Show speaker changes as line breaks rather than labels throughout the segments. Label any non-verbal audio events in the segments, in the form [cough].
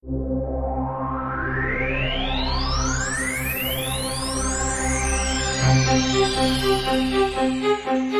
Thank you.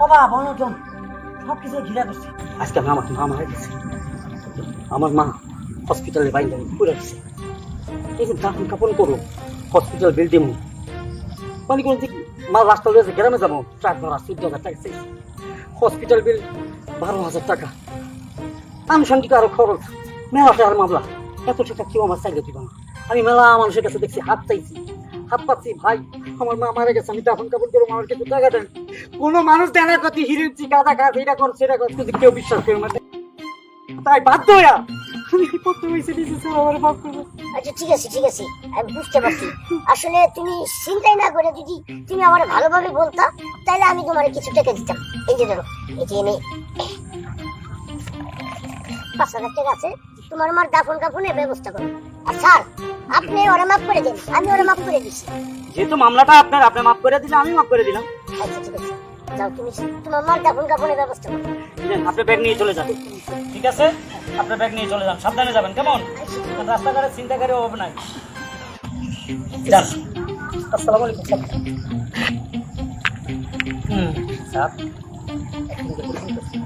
বাবা বনজন সব কিছু ঘিরা করছে আজকে আমার মা মারা গেছে। আমার মা হসপিটালে বাইরে পুরে গেছে এই যে দাফন কাপড় করো হসপিটাল বিল দিমু মানে কোন দিক মা রাস্তা রয়েছে গ্রামে যাব ট্রাক ধরা চোদ্দ হাজার টাকা হসপিটাল বিল বারো হাজার টাকা। আনুষঙ্গিক আরও খরচ মেলা টাকার মামলা। এত টাকা কেউ আমার চাইলে দিব না। আমি মেলা মানুষের কাছে দেখছি, হাত চাইছি হাত পাচ্ছি, ভাই, আমার মা মারা গেছে, আমি দাফন কাপড় করে আমার কিছু টাকা দেন। কোনো মানুষ দেনা করতে হিরেছি গাদা কাজ এটা কর, সেটা কর, কিন্তু কেউ বিশ্বাস করে না। তাই বাধ্য হইয়া আমি পড়তে হয়েছে নিজে আমার করবে।
আচ্ছা ঠিক আছে ঠিক আছে, আমি বুঝতে পারছি। আসলে তুমি চিন্তাই না করে যদি তুমি আমার ভালোভাবে বলতা তাহলে আমি তোমার কিছু টাকা দিতাম। এই যে ধরো, এই যে এনে পাঁচ হাজার টাকা আছে তোমার আমার দাফন কাফনের ব্যবস্থা করো। আর স্যার আপনি ওরা মাফ করে দেন আমি ওরা মাফ করে দিচ্ছি
যেহেতু মামলাটা আপনার আপনি মাফ করে দিলে আমি মাফ করে দিলাম।
আচ্ছা ঠিক আছে। যাও তুমি তোমার মার দাফন কাফনের ব্যবস্থা করো।
আপনি ব্যাগ নিয়ে চলে যান। ঠিক আছে? আপনার ব্যাগ নিয়ে চলে যান। সাবধানে যাবেন কেমন? কারণ চিন্তা চিন্তাকারী অভাব নাই। যান। আসসালামু আলাইকুম স্যার। হুম স্যার।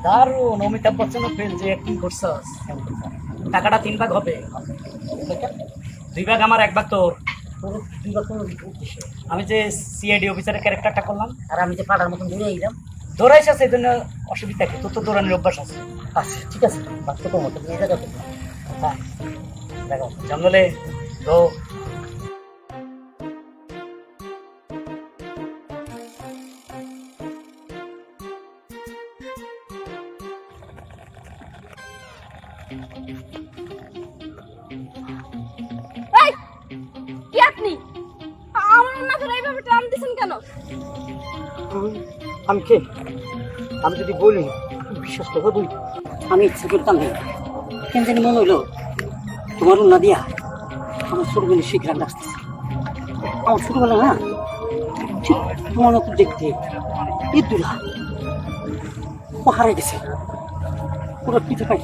দারুণ অমিতাভ বচ্চনও ফেল যে অ্যাক্টিং করছস টাকাটা তিন ভাগ হবে। দুই ভাগ আমার এক ভাগ তোর। আমি যে সিআইডি অফিসারের ক্যারেক্টারটা করলাম। আর আমি যে পাড়ার মতন ঘুরে এলাম। দৌড়াইছে সেই জন্য অসুবিধা কি? তোর তো দৌড়ানোর অভ্যাস আছে। আচ্ছা ঠিক আছে। তো মতো নিয়ে হ্যাঁ। জঙ্গলে তো
না কেন?
আমি কে? আমি যদি বলি, বিশ্বাস করব তুই আমি ইচ্ছে করতাম না কেন জানি মনে হইল তোমার উন্না দিয়া আমার ছোটবেলার শিখরান আসতেছে। আমার ছোটবেলা না, ঠিক তোমার মতো দেখতে ইদুলা ও হারাই গেছে। পুরো পিঠে পাই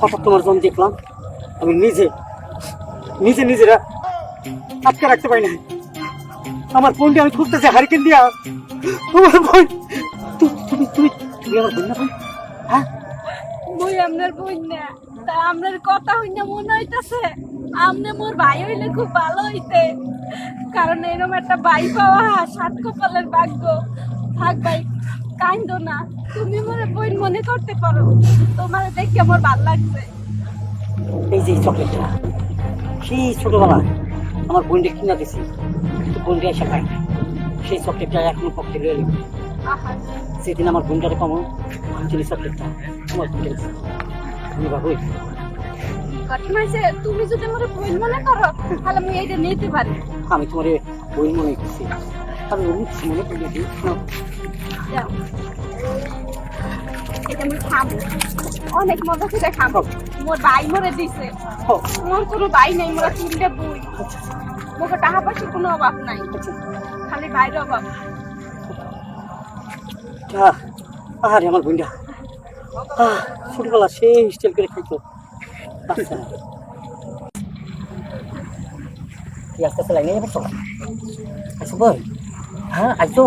হঠাৎ তোমার যখন দেখলাম। আমি নিজে নিজে নিজেরা আটকে রাখতে পারি না আমার বোনকে আমি খুঁজতেছি, হারিকেন দিয়া। আমার বোন তুমি তুমি তুমি আমার বোন না বোন? হ্যাঁ?
আপনার বোন না। তা আপনার কথা হই না মনে হইতাছে। আমনে মোর ভাই হইলে খুব ভালো হইতে। কারণ এরকম একটা ভাই পাওয়া সাত কপালের ভাগ্য। থাক ভাই কাইন্দ না। তুমি মোরে বোন মনে করতে পারো। তোমার দেখে আমার ভালো লাগছে।
এই যে চকলেটটা সেই ছোটবেলা। আমার বোনকে কিনা দিছি। বোনকে এসে খাই সেই চকলেটটা এখনও পক্ষে রয়ে গেল। সেদিন আমার বোনটারে কমো চিনি চকলেটটা তোমার দিছি। তুমি
ঘটনা হয়েছে। তুমি যদি মোরে বোন মনে করো তাহলে আমি এইটা নিতে পারি।
আমি তোমার বই মনে করছি। আমি নিচ্ছি মনে করে দিই
এটা আমি খাব অনেক মজা করে খাব মোর ভাই মরে দিছে মোর কোনো ভাই নাই মোরা তিনটে বই মোকে টাকা পয়সার কোনো অভাব নাই খালি ভাইয়ের অভাব
আরে আমার বোনটা আহ, ছোটবেলা সেই স্টাইল করে খাইতো হ্যাঁ আইসো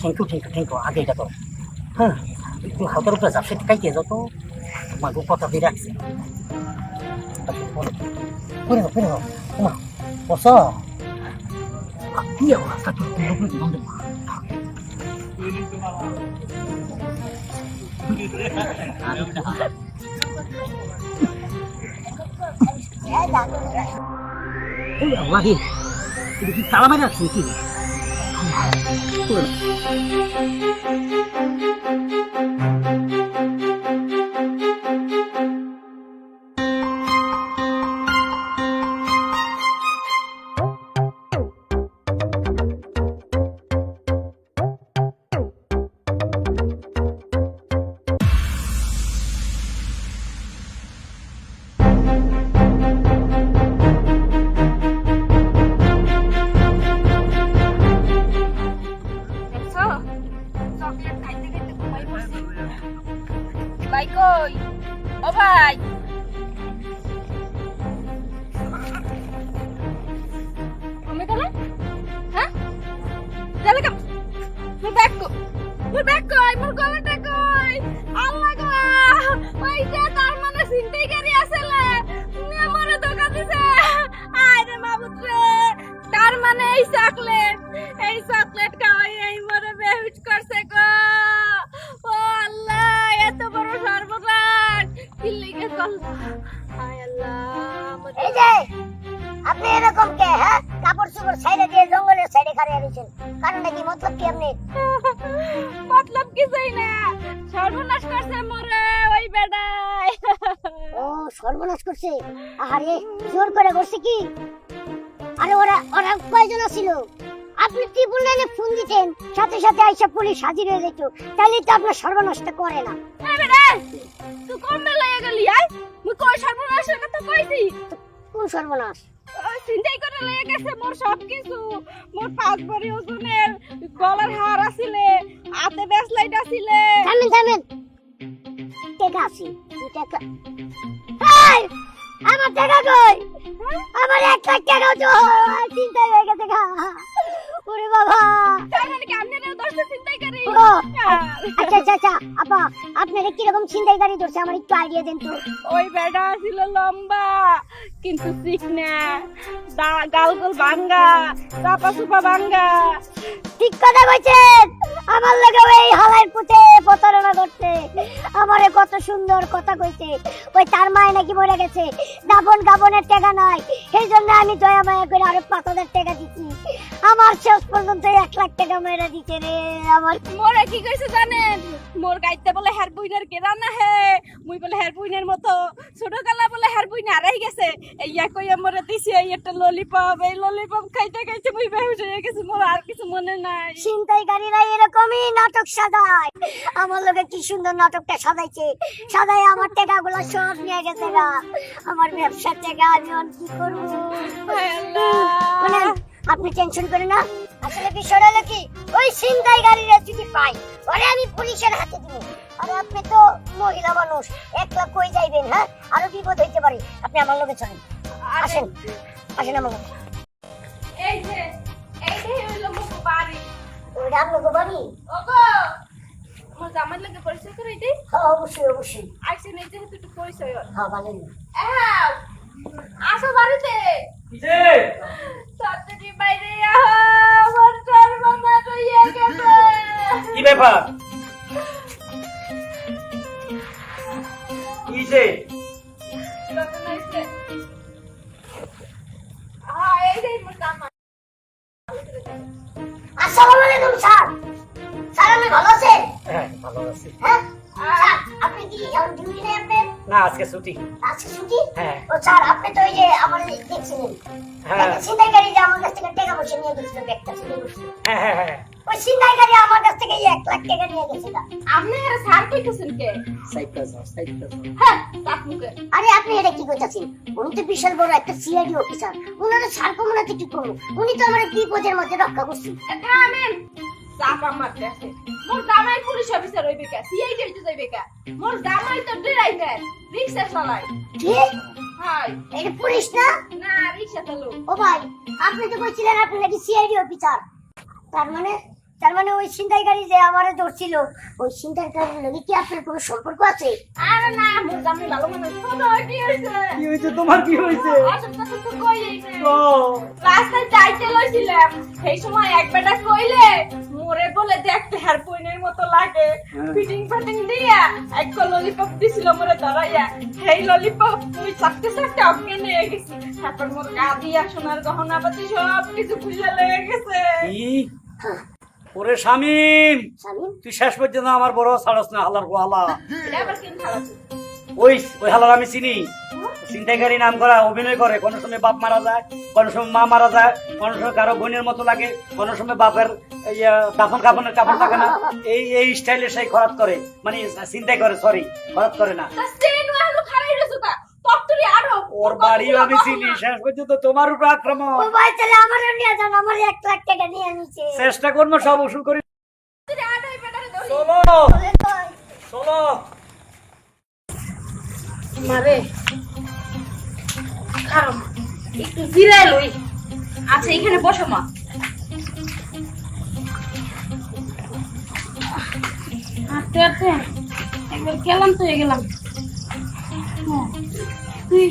thank you thank you thank you. আগে এটা তো হ্যাঁ একটু হাতের উপরে যাচ্ছে কাইতে যত? মাগো কথা দিয়ে রাখছে। করে দাও করে দাও তোমা বস। কি অবস্থা তোর? বন্ধু আল্লাহ
তালা মেরে রাখছেন কি
দেখছ মোর গলাটা কই? আল্লাহ গো! ওই যে তার মানে চিন্তাই করি আসলে। তুমি আমারে ধোকা দিছে। আয় রে মাবুত রে। তার মানে এই চকলেট এই চকলেট খাওয়াই এই মরে বেহুশ করছে গো। ও আল্লাহ, এত বড় সর্বনাশ। কি লিখে করল আয় আল্লাহ
এই যে! আপনি এরকম কে হ্যাঁ? কাপড় চোপড় সাইডে দিয়ে জঙ্গলের সাইডে খাড়িয়ে দিয়েছেন। কারণ নাকি মতলব কি আপনি? [laughs]
মতলব কিছুই না। সর্বনাশ করছে মরে ওই বেড়ায়
ও সর্বনাশ করছে? আরে জোর করে করছে কি? আরে ওরা ওরা কয়জন ছিল আপনি ত্রিপুল লাইনে ফোন দিতেন সাথে সাথে আইসা পুলিশ হাজির হয়ে যেত। তাহলে তো আপনার সর্বনাশটা করে না।
তুই কোন বেলায় গেলি আয় মুই কই সর্বনাশের কথা কইছি?
কোন সর্বনাশ?
ওই চিন্তাই করে লয়ে গেছে মোর সব কিছু মোর পাঁচ বড়ি ওজনের গলার হার আছিলে হাতে ব্যাসলাইট আছিলে
থামেন থামেন। টেকা আছি টেকা। আমার টাকা কই? আমার এক লাখ টাকা তো চিন্তা হয়ে গেছে গা। ওরে বাবা।
কি
আচ্ছা আচ্ছা আচ্ছা আপা আপনারা কীরকম ছিনতাই গাড়ি ধরছে? আমার একটু আইডিয়া দেন তো।
ওই বেড়া ছিল লম্বা কিন্তু ঠিক না। দা- গালগোল ভাঙ্গা চাপা চুপা ভাঙ্গা।
ঠিক কথা কইছেন। আমার লগে এই হালাই পুঁতে প্রতারণা করতে। আমারে কত সুন্দর কথা কইছে। ওই তার মায় নাকি মরে গেছে। দাবন গাবনের টাকা নাই। সেই জন্য আমি দয়া মায়া করে আরও পাঁচ হাজার দিচ্ছি আমার শেষ পর্যন্ত এক লাখ টাকা মেরে দিচ্ছে রে আমার।
মোরে কি কইছে জানেন? মোর গাইতে বলে হের বুইনের কেরা না হে মুই বলে হের বুইনের মতো। ছোট কালা বলে হের বুইন হারাই গেছে। এইয়া কইয়া মোরে দিছে এই একটা ললিপপ এই ললিপপ খাইতে খাইতে মুই বেহুশ হয়ে গেছি। মোর আর কিছু মনে নাই।
ছিনতাই গাড়িরা এরকমই নাটক সাজায়। আমার লোকে কি সুন্দর নাটকটা সাজাইছে। সাজাই আমার টাকাগুলো সব নিয়ে গেছে গা। আমার ব্যবসার টাকা আমি কি করব? আপনি টেনশন করেন না। আসলে বিষয়টা হলো কি ওই ছিনতাই গাড়িরা যদি পাই পরে আমি পুলিশের হাতে দিব। আরে আপনি তো মহিলা মানুষ একলা কই যাইবেন হ্যাঁ? আরও বিপদ হইতে পারে। আপনি আমার লোকে চলেন। আসেন। আসেন আমার
এই যে হইল মোর বাড়ি।
ওইটা আপনাকে বাড়ি?
ওগো! মোর জামাই লাগে পরিচয় করে দিই?
হ্যাঁ অবশ্যই অবশ্যই।
আইসে নেই যেহেতু একটু পরিচয় হয়।
হ্যাঁ ভালো
আহ, আসো বাড়িতে।
কিসে
সত্যি বাইরে আহো আমার গেছে।
কি ব্যাপার?
তখন
আসসালামু আলাইকুম স্যার। স্যার আপনি ভালো আছেন
হ্যাঁ ভালো আছি।
হ্যাঁ? স্যার আপনি কি ডিউটি নেই আপনার
না আজকে ছুটি।
আজকে ছুটি?
হ্যাঁ।
ও স্যার আপনি তো ওই যে আমার দেখছিলেন।
হ্যাঁ।
ছিনতাইকারী যে আমার কাছ থেকে টাকা পয়সা নিয়ে গেছিল ব্যাগটা ছিল
হ্যাঁ হ্যাঁ হ্যাঁ।
ওই ছিনতাইকারী আমার কাছ থেকে এক লাখ টাকা নিয়ে গেছে গা।
আপনি আর স্যার কইতেছেন কে?
সাইডটা যাও
হ্যাঁ
আরে আপনি এটা কি করতেছেন উনি তো বিশাল বড় একটা সিআইডি অফিসার উনারা ছাড় কমনাতে কি করব উনি তো আমার বিপদের মধ্যে রক্ষা করছেন
থামেন। চাপা মারতে আছে মোর জামাই পুলিশ অফিসার হইবে কে? সিআইডি হইতে যাইবে কে? মোর জামাই তো ড্রাইভার রিক্সা চালায়।
কি?
হাই
এটা পুলিশ না?
না রিক্সা চালু
ও ভাই আপনি তো বলছিলেন আপনি নাকি সিআইডি অফিসার তার মানে
তার মানে ওই ছিনতাইকারী যে আমারে ধরছিল ওই ছিনতাইকারীর লগে কি আপনার কোনো সম্পর্ক আছে?
আরে না জামাই ভালো মানুষ কি হয়েছে?
তোমার কি হয়েছে?
আসল কথা তো কইই না
ও।
রাস্তায় যাইতে লইছিলাম। সেই সময় এক বেটা কইলে মোরে বলে দেখতে হেয়ার পয়েন্টের মতো লাগে।
হ্যাঁ।
ফিটিং ফাটিং দিয়া এক ললিপপ দিছিল মোরে ধরাইয়া। সেই ললিপপ তুই চাকতে চাকতে অজ্ঞান হয়ে গেছি। তারপর মোর গা দিয়া সোনার গহনা পাতি সব কিছু খুলে লেগে গেছে।
কি? ওরে শামিম তুই শেষ পর্যন্ত আমার বড় ছাড়স না হালার
খারাপ
ওই ওই হালার আমি চিনি। চিন্তাকারী নাম করা অভিনয় করে কোনো সময় বাপ মারা যায় কোনো সময় মা মারা যায় কোনো সময় কারও বোনের মতো লাগে কোনো সময় বাপের আহ, দাফন কাফনের কাপড় থাকে না। এই এই স্টাইলে সেই খরাত করে মানে চিন্তাই করে সরি খরাত করে না
তা সেন হলো খারাই রেছো কা তত্তরি আরও
ওর বাড়িও আমি চিনি শেষ পর্যন্ত তোমার উপর আক্রমণ।
ও ভাই তাহলে আমারও নিয়ে যান আমার এক লাখ টাকা নিয়ে নিচ্ছে
চেষ্টা করব সব উসুল করি। চলো। চলো
মারে একটু জিরায় লই। আচ্ছা এখানে বসো মা। হাঁটতে হাঁটতে একবার গেলাম তো গেলাম। হ্যাঁ, তুই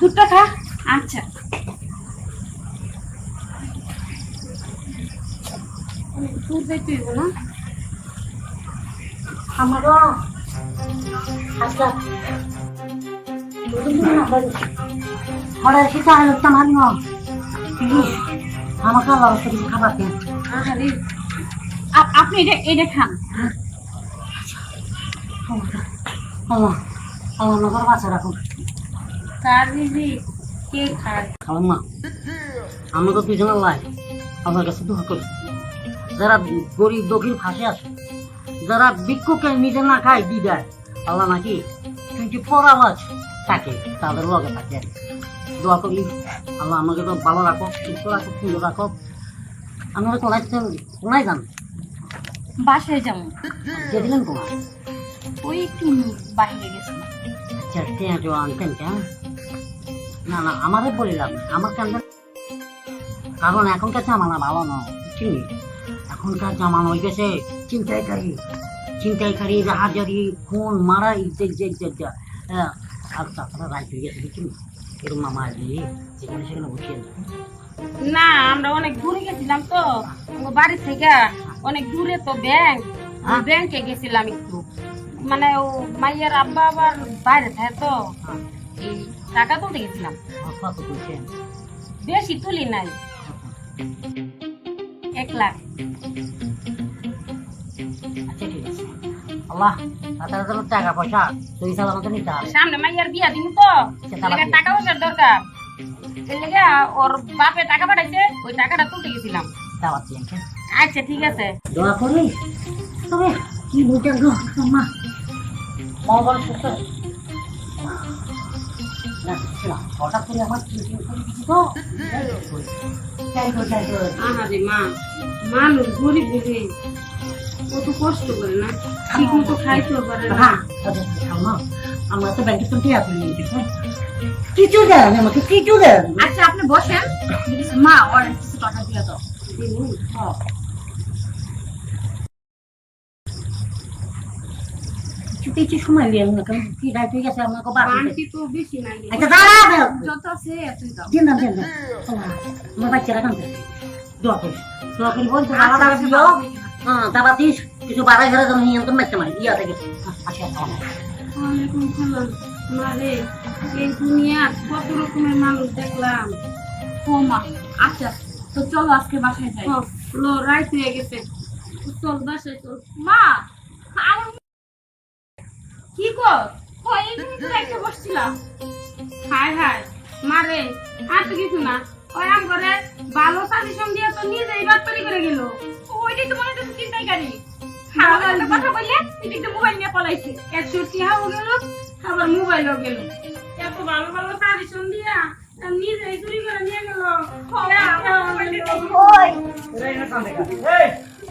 দুধটা খা। আচ্ছা। দুধ দিতে না।
আমারও আচ্ছা। সেটা আমাকে আল্লাহ খাবার দেন
আপনি এটা এটা খান।
আল্লাহ আল্লাহ নগর বাঁচা রাখুন
কার দিদি কে খায়?
খালাম না আমরা তো দুজনের লাই। আমার কাছে দোয়া করি। যারা গরিব দক্ষিণ ফাঁসে আছে যারা ভিক্ষুকে নিজে না খায় দি দেয়। আল্লাহ নাকি কিন্তু পরালাজ থাকে তাদের লগে থাকে। দোয়া করি আল্লাহ আমাকে তো ভালো রাখো সুস্থ রাখো সুন্দর রাখো। আমরা কোনায় কোনায় যান
বাসায় যাব।
কে দিলেন কোনায়
ওই একটু বাইরে গেছিলাম
আচ্ছা আনতেন কেন না না আমারে বলিলাম আমার কেন কারণ এখনকার জামানা ভালো নয় চিনি এখনকার জামানা হয়ে গেছে চিন্তাইকারী চিন্তাইকারী রাহাজারি খুন মারা ইজ্জত ইজ্জত হ্যাঁ আর তারপরে রাইট হয়ে গেছে বুঝছি এরকম মামা দিয়ে যেখানে সেখানে বসিয়ে।
না আমরা অনেক দূরে গেছিলাম তো। বাড়ি থেকে অনেক দূরে তো ব্যাংক? ব্যাংকে গেছিলাম একটু। মানে ও মাইয়ের আব্বা আবার বাইরে থাকে তো।
হ্যাঁ,
এই টাকা তুলতে গেছিলাম?
কত
বেশি তুলি নাই। এক লাখ।
আচ্ছা ঠিক আছে। আল্লাহ টাকা পয়সা তুই নিতে হবে।
সামনে মাইয়ার বিয়া দিন তো। টাকা পয়সার দরকার। এর লেগে ওর বাপে টাকা পাঠাইছে ওই টাকাটা তুলতে গেছিলাম। আচ্ছা ঠিক আছে।
দোয়া করি? তবে কি বলতে গো মা মা বল সুস্থ না শোনা হঠাৎ করে আমার করে তো? যাই গো যাই গো
আহারে মা মানুষ গরিব বুঝে কত কষ্ট করে না? ঠিক মতো খাইতেও পারে না।
হ্যাঁ আমরা তো ব্যাংকে তো টিয়া তুলে নিয়েছি কিছু দেন আমাকে কিছু দেন।
আচ্ছা আপনি বসেন। মা ওর কিছু টাকা দিয়ে দাও।
কিছু সময় নিয়ে না কারণ কি রাইট হয়ে গেছে আপনাকে বাকি
তো বেশি নাই।
আচ্ছা দাঁড়া
যত আছে এতই দাও।
দিন দিন আমার বাচ্চারা কান্দে দোয়া করি দোয়া করি ভালো
আচ্ছা,
লাগা দিও। হ্যাঁ তারপর তিস কিছু বাড়াই ঘরে যেন নিয়ম তো মারতে মারি ইয়া থেকে। আচ্ছা
ওয়ালাইকুম সালাম। মারে এই দুনিয়ার কত রকমের মানুষ দেখলাম। ও মা আচ্ছা তো চলো আজকে বাসায় যাই। লো রাইত হয়ে গেছে। চল বাসায় চল মা! কি কর এখানে তো একটা বসছিলাম। হায় হায় মারে আর তো কিছু না। ওই আম করে ভালো সাজেশন দিয়ে তো নিজেই বাটপারি করে গেল। ওইটাই তো মনে হচ্ছে চিন্তাই গাড়ি খাওয়া কথা বললে এদিকে মোবাইল নিয়ে পলাইছে। একশো টিহাও গেল আবার মোবাইলও গেল। এত ভালো ভালো সাজেশন দিয়া নিজেই চুরি করে নিয়ে গেল।
ওই
না কান্দে। এই,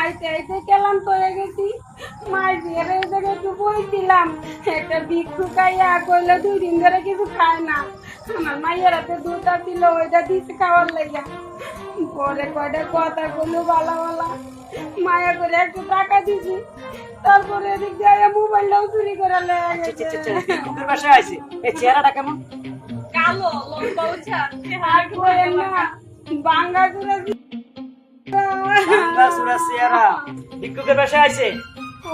আইতে আইতে কেলাম হয়ে গেছি। মার বিয়ের এই জায়গায় একটু বইছিলাম একটা ভিক্ষু খাইয়া কইলে দুই দিন ধরে কিছু খায় না। আমার মাইয়ের হাতে দুধটা দিল ওইটা দিতে খাওয়ার লাইয়া পরে কয়টা কথা মায়া করে একটু টাকা দিছি। তারপরে এদিক দিয়ে মোবাইলটাও চুরি করে লেগে গেছে।
বাসায় আইছে? এই চেহারাটা কেমন?
কালো লম্বা উঁচা। আর না বাঙ্গা করে
বাংলা সুরা চেহারা ভিক্ষুকের বাসায় আইছে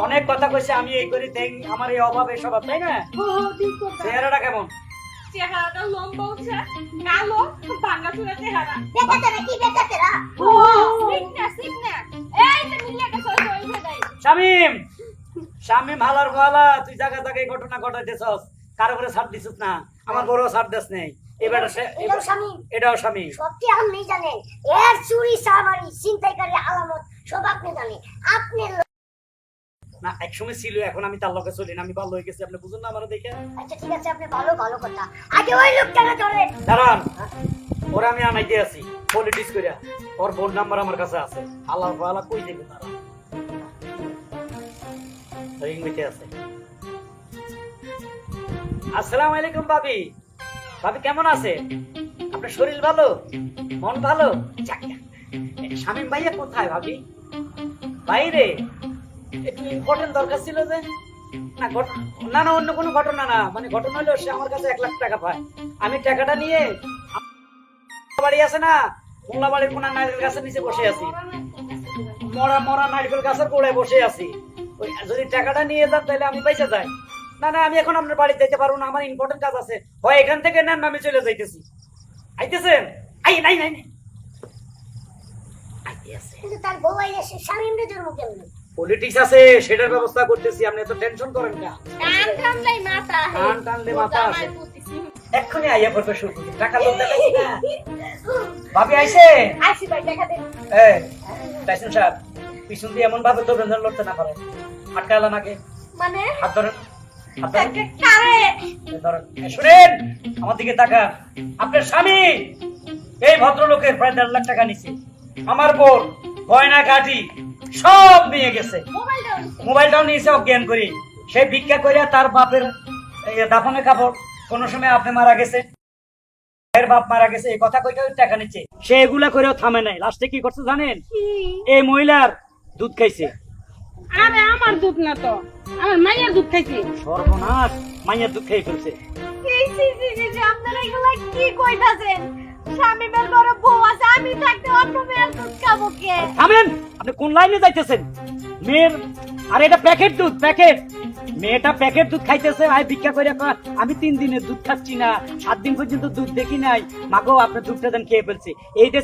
অনেক কথা কইছে আমি এই করি দেখ আমার এই অভাব এই স্বভাব তাই না? চেহারাটা কেমন?
চেহারাটা লম্বা উঁচা কালো বাঙ্গা চুরা চেহারা।
বেকাতে কি বেকাতে
ও সিগনা সিগনা এই তো মিলে গেছে ওই ভেদাই
শামিম! শামিম হালার ভালা তুই জায়গা জায়গায় ঘটনা ঘটাইতেছস। কারও করে ছাড় দিছিস না। আমার বড় ছাড় দিস নেই।
এটাও স্বামী। সবটি আপনি জানেন। এর চুরি সামারি চিন্তাইকারী আলামত সব আপনি জানেন। আপনি
না একসময় ছিল এখন আমি তার লগে চলি না আমি ভালো হয়ে গেছি আপনি বুঝুন না আমার দেখে।
আচ্ছা ঠিক আছে আপনি ভালো ভালো কথা। আগে ওই লোকটাকে ধরেন।
দাঁড়ান। ওরা আমি আনাইতে আছি পলিটিক্স করিয়া ওর ফোন নাম্বার আমার কাছে আছে। আল্লাহ আল্লাহ কই দেবে তারা? রিং মিটে আছে। আসসালামু আলাইকুম ভাবি। ভাবি, কেমন আছে? আপনার শরীর ভালো? মন ভালো? যাক। ভাইয়া কোথায় ভাবি? বাইরে। একটু ইম্পর্টেন্ট দরকার ছিল যে। না না অন্য কোনো ঘটনা না। মানে ঘটনা হলো, সে আমার কাছে এক লাখ টাকা পায়। আমি টাকাটা নিয়ে বাড়ি আছে না, মোল্লা বাড়ির কোনা নারকেল গাছের নিচে বসে আছি। মরা মরা নারকেল গাছের গোড়ায় বসে আছি। যদি টাকাটা নিয়ে যান, তাহলে আমি পয়সা যাই। না না আমি এখন আপনার বাড়ি যেতে পারব না আমার ইম্পর্টেন্ট কাজ আছে। হয় এখান থেকে নেন না আমি চলে যাইতেছি। আইতেছেন? আই নাই নাই নাই।
কিন্তু তার বউ আইলে সে স্বামীর জন্ম কেমন?
পলিটিক্স আছে সেটার ব্যবস্থা করতেছি আপনি এত টেনশন করেন না।
কান কামলাই মাথা
কান টানলে মাথা আসে। এক্ষুনি আইয়া পড়বে শুরু টাকা লোক দেখাচ্ছি না। ভাবি আইছে?
আসি ভাই দেখা দে
এই টাইসন সাহেব পিছন দিয়ে এমন ভাবে যেন লড়তে না পারে। আটকা এলা নাকি
মানে?
হাত ধরেন। শুনেন আমার দিকে তাকান। আপনার স্বামী এই ভদ্রলোকের প্রায় দেড় লাখ টাকা নিছে। আমার বোন গয়না কাঠি সব নিয়ে গেছে। মোবাইলটাও নিয়েছে অজ্ঞান করি। সে ভিক্ষা করে তার বাপের এই দাফনের কাপড় কোন সময় আপনি মারা গেছে এর বাপ মারা গেছে এই কথা কইটা টাকা নিচ্ছে। সে এগুলা করেও থামে নাই। লাস্টে কি করছে জানেন? এই মহিলার দুধ খাইছে।
আরে আমার দুধ না তো। আমার মায়ের দুধ খাইছি।
সর্বনাশ মাইয়ের দুধ খেয়ে ফেলছে।
এই সি সি সি সি, আপনারা এগুলা কি কইতাছেন? ঘরে বউ আছে আমি থাকতে অন্য মেয়ের দুধ খাব কে?
থামেন আপনি কোন লাইনে যাইতেছেন? মেয়ের আর এটা প্যাকেট দুধ প্যাকেট। মেয়েটা প্যাকেট দুধ খাইতেছে আয় ভিক্ষা করে আমি তিন দিনের দুধ খাচ্ছি না সাত দিন পর্যন্ত দুধ দেখি নাই। মাগো আপনার দুধটা দেন খেয়ে ফেলছে। এইটা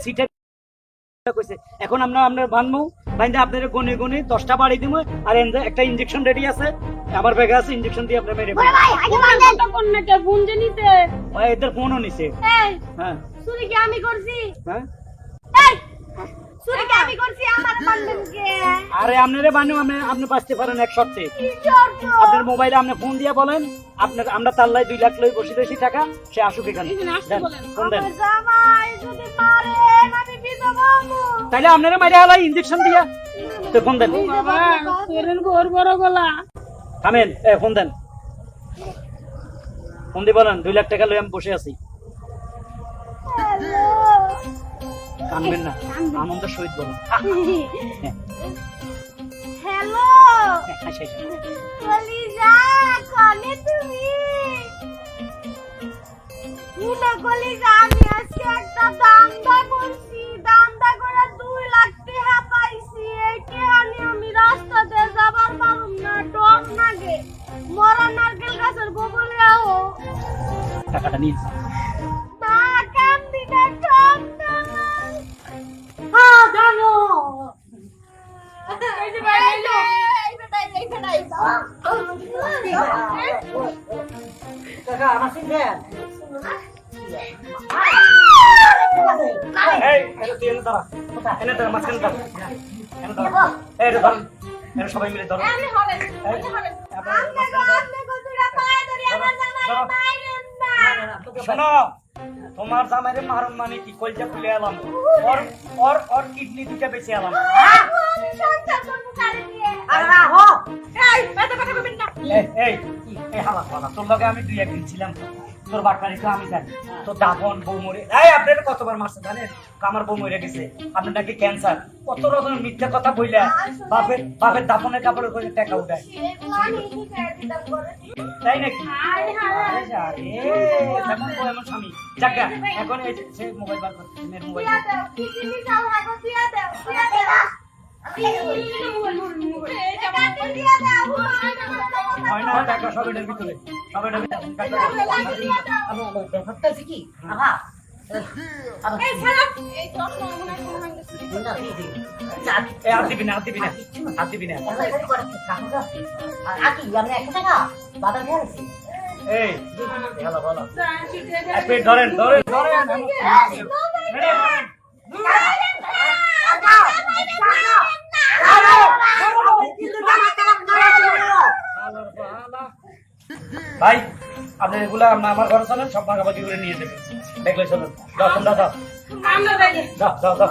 সিটে কইছে এখন আমরা আপনার বানবো বাইন্দে আপনার গনে গনে দশটা বাড়ি দিব আর একটা ইঞ্জেকশন রেডি আছে। আমার ব্যাগে আছে ইঞ্জেকশন দিয়ে আপনার মেরে
ফোন নিতে
এদের ফোনও নিছে। হ্যাঁ।
চুরি কি আমি করছি?
হ্যাঁ।
চুরি আমি করছি আমার বান্ধব কে
আরে আপনারে বানু আপনি আপনি বাঁচতে পারেন এক সপ্তাহে। আপনার মোবাইলে আপনি ফোন দিয়ে বলেন আপনার আমরা তার দুই লাখ লই বসে রয়েছি টাকা সে আসুক এখানে।
এখানে আসতে
দেন,
বলেন।
ফোন দেন।
আমার জামাই যদি মারেন আমি বিধবা হব
তাইলে আপনারা মাইরে হালাই ইঞ্জেকশন দিয়া। তো ফোন দেন। থামেন ফোন দেন। ফোন দিয়ে বলেন দুই লাখ টাকা লই আমি বসে আছি। কানবেন না। আনন্দ সহিত বলুন। [laughs] হ্যাঁ,
হ্যালো।
হ্যাঁ, হাসি, হাসি।
কলিজা কনে তুমি। শুনো কলিজা আমি আজকে একটা দান্দা করছি। দান্দা করে দুই লাখ টাকা পাইছি। এই টাকা নিয়ে আমি রাস্তাতে যাবার পারুম না ডর লাগে মরা নারকেল গাছের গোবরে আও।
টাকাটা নিয়ে কাকা আমার চিনবেন এই এটা তুই এনে দাঁড়া এনে দাঁড়া মাঝখানে দাঁড়া এনে দাঁড়া এই এটা সবাই মিলে।
গো, গো, ধরি, আমার জামাই
ধরো।
না।
শোনো। তোমার জামাইরে মারুন মানে কি? কলজা খুলে এলাম। ওর ওর ওর কিডনি দুটা বেঁচে এলাম।
আর রাহো
এই
এই এই হালা হালা তোর লগে আমি দুই একদিন ছিলাম। তোর বাটপারি তো আমি জানি। তোর দাফন বউ মরে এই, আপনার কতবার মারছে জানেন? আমার বউ মরে গেছে। আপনার নাকি ক্যান্সার কত রকম মিথ্যা কথা বইলা বাপের বাপের দাফনের কাপড়ে করে টাকা উঠায়। তাই নাকি? এমন স্বামী। যাকা সে মোবাইল বার করছে মোবাইল হয়
ব্যাপারটা
মনে হয়
ধরেন ধরেন, ধরেন। ভাই আপনি এগুলো আম- আমার ঘরে চলেন সব ভাগাভাগি করে নিয়ে যাবেন। দেখলে চলেন। যাও তোমরা
দাও দাও দাও